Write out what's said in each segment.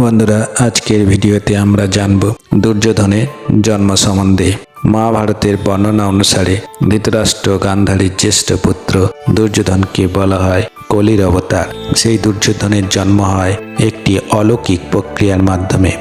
বন্ধুরা, আজকের ভিডিওতে আমরা জানব দুর্যোধনের জন্ম সম্বন্ধে। মহাভারতের বর্ণনা অনুসারে ধৃতরাষ্ট্র গান্ধারীর জ্যেষ্ঠ পুত্র দুর্যোধনকে বলা হয় কলির অবতার। সেই দুর্যোধনের জন্ম হয় একটি অলৌকিক প্রক্রিয়ার মাধ্যমে।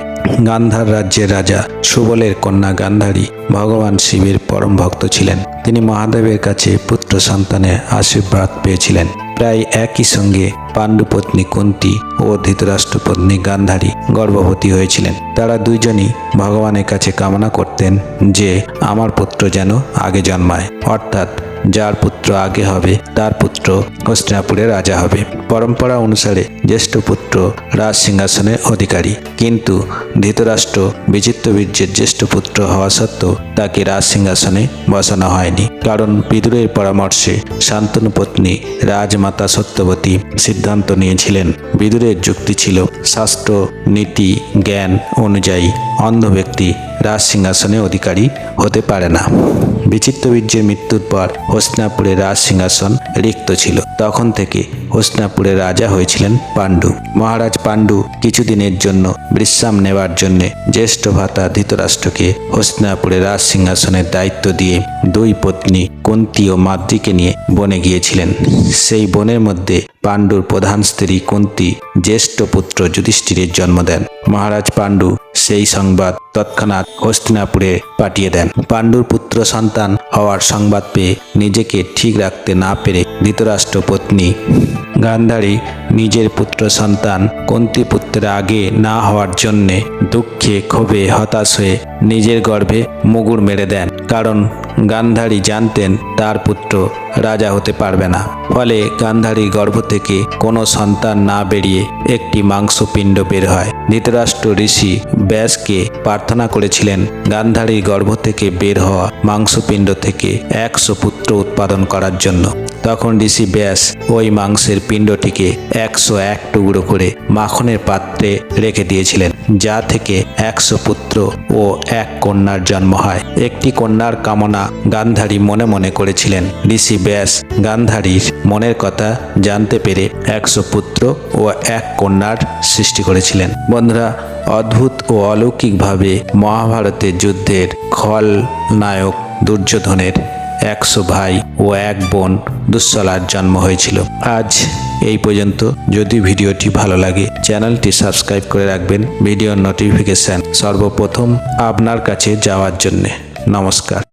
গান্ধার রাজ্যের রাজা সুবলের কন্যা গান্ধারী ভগবান শিবের পরম ভক্ত ছিলেন। তিনি মহাদেবের কাছে পুত্র সন্তানের আশীর্বাদ পেয়েছিলেন। প্রায় একই সঙ্গে পাণ্ডুপত্নী কুন্তি ও ধৃতরাষ্ট্রপত্নী গান্ধারী গর্ভবতী হয়েছিলেন। তারা দুইজনই ভগবানের কাছে কামনা করতেন যে আমার পুত্র যেন আগে জন্মায়। অর্থাৎ যার পুত্র আগে হবে, তার পুত্র হস্তিনাপুরের রাজা হবে। পরম্পরা অনুসারে জ্যেষ্ঠ পুত্র রাজ সিংহাসনের অধিকারী। কিন্তু ধৃতরাষ্ট্র বিচিত্র বীর্যের জ্যেষ্ঠ পুত্র হওয়া সত্ত্বেও তাকে রাজ সিংহাসনে বসানো হয়নি। কারণ বিদুরের পরামর্শে শান্তনু পত্নী রাজমাতা সত্যবতী সিদ্ধান্ত নিয়েছিলেন, বিদুরের যুক্তি ছিল, শাস্ত্র, নীতি, জ্ঞান অনুযায়ী অন্ধ ব্যক্তি রাজ সিংহাসনে অধিকারী হতে পারে না। বিচিত্র বীর্যের মৃত্যুর পর হস্তিনাপুরের রাজ সিংহাসন রিক্ত ছিল। তখন থেকে হস্তিনাপুরের রাজা হয়েছিলেন পাণ্ডু। মহারাজ পাণ্ডু কিছুদিনের জন্য বিশ্রাম নেওয়ার জন্য জ্যেষ্ঠ ভাতা ধৃতরাষ্ট্রকে হস্তিনাপুরের রাজ সিংহাসনের দায়িত্ব দিয়ে দুই পত্নী কুন্তি ও মাদ্রিকে নিয়ে বনে গিয়েছিলেন। সেই বনের মধ্যে পাণ্ডুর প্রধান স্ত্রী কুন্তি জ্যেষ্ঠ পুত্র যুধিষ্ঠিরের জন্ম দেন। মহারাজ পাণ্ডু সেই সংবাদ তৎক্ষণাৎ হস্তিনাপুরে পাঠিয়ে দেন। পাণ্ডুর পুত্র সন্তান হওয়ার সংবাদ পেয়ে নিজেকে ঠিক রাখতে না পেরে ধৃতরাষ্ট্র পত্নী গান্ধারী নিজের পুত্র সন্তান কন্তি পুত্রের আগে না হওয়ার জন্যে দুঃখে ক্ষোভে হতাশ হয়ে নিজের গর্ভে মুগুর মেরে দেন। কারণ গান্ধারী জানতেন তার পুত্র রাজা হতে পারবে না। ফলে গান্ধারী গর্ভ থেকে কোনো সন্তান না বেরিয়ে একটি মাংসপিণ্ড বের হয়। ধৃতরাষ্ট্র ঋষি ব্যাসকে প্রার্থনা করেছিলেন গান্ধারীর গর্ভ থেকে বের হওয়া মাংসপিণ্ড থেকে একশো পুত্র উৎপাদন করার জন্য। তখন ঋষি ব্যাস ওই মাংসের পিণ্ডটিকে একশো এক টুকরো করে মাখনের পাত্রে রেখে দিয়েছিলেন, যা থেকে একশো পুত্র ও এক কন্যার জন্ম হয়। একটি কন্যার কামনা গান্ধারী মনে মনে করেছিলেন। ঋষি ব্যাস গান্ধারীর মনের কথা জানতে পেরে একশো পুত্র ও এক কন্যার সৃষ্টি করেছিলেন। বন্ধুরা, অদ্ভুত ও অলৌকিকভাবে মহাভারতের যুদ্ধের খল নায়ক দুর্যোধনের একশো ভাই ও এক বোন দুঃসলার জন্ম হয়েছিল। আজ এই পর্যন্ত। যদি ভিডিওটি ভালো লাগে, চ্যানেলটি সাবস্ক্রাইব করে রাখবেন ভিডিওর নোটিফিকেশান সর্বপ্রথম আপনার কাছে যাওয়ার জন্যে। নমস্কার।